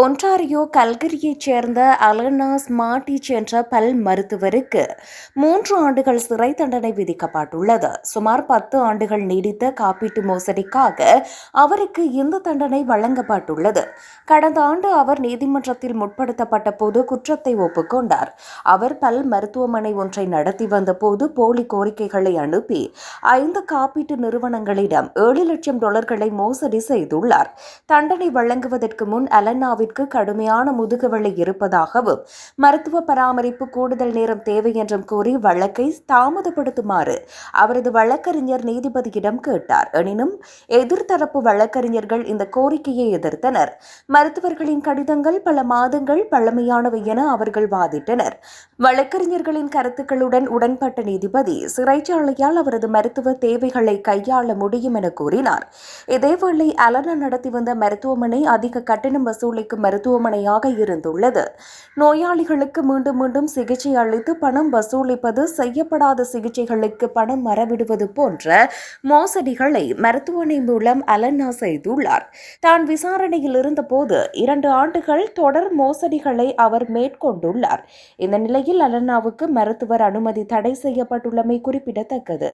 Ontario கல்கரியைச் சேர்ந்த Alana ஸ்மார்டிச் என்ற பல் மருத்துவருக்கு மூன்று ஆண்டுகள் சிறை தண்டனை விதிக்கப்பட்டுள்ளது. சுமார் பத்து ஆண்டுகள் நீடித்த காப்பீட்டு மோசடிக்காக அவருக்கு இந்த தண்டனை வழங்கப்பட்டுள்ளது. கடந்த ஆண்டு அவர் நீதிமன்றத்தில் முற்படுத்தப்பட்ட போது குற்றத்தை ஒப்புக்கொண்டார். அவர் பல் மருத்துவமனை ஒன்றை நடத்தி வந்தபோது போலி கோரிக்கைகளை அனுப்பி ஐந்து காப்பீட்டு நிறுவனங்களிடம் ஏழு லட்சம் டாலர்களை மோசடி செய்துள்ளார். தண்டனை வழங்குவதற்கு முன் அலனாவிற்கு கடுமையான முதுகுவலி இருப்பதாகவும் மருத்துவ பராமரிப்பு கூடுதல் நேரம் தேவை என்றும் கூறி வழக்கை தாமதப்படுத்துமாறு அவரது வழக்கறிஞர் நீதிபதியிடம் கேட்டார். எனினும் எதிர்த்தரப்பு வழக்கறிஞர்கள் இந்த கோரிக்கையை எதிர்த்தனர். மருத்துவர்களின் கடிதங்கள் பல மாதங்கள் பழமையானவை என அவர்கள் வாதிட்டனர். வழக்கறிஞர்களின் கருத்துக்களுடன் உடன்பட்ட நீதிபதி சிறைச்சாலையால் அவரது மருத்துவ தேவைகளை கையாள முடியும் என கூறினார். இதேவேளை அலன நடத்தி வந்த மருத்துவமனை அதிக கட்டணம் வசூலிக்கும் மருத்துவமனையாக இருந்துள்ளது. நோயாளிகளுக்கு மீண்டும் மீண்டும் சிகிச்சை அளித்து பணம் வசூலிப்பது செய்யப்படாத சிகிச்சைகளுக்கு பணம் மறவிடுவது போன்ற மோசடிகளை மருத்துவமனை மூலம் அலன்னா செய்துள்ளார். தான் விசாரணையில் இருந்தபோது இரண்டு ஆண்டுகள் தொடர் மோசடிகளை அவர் மேற்கொண்டுள்ளார். இந்த நிலையில் அலன்னாவுக்கு மருத்துவர் அனுமதி தடை செய்யப்பட்டுள்ளமை குறிப்பிடத்தக்கது.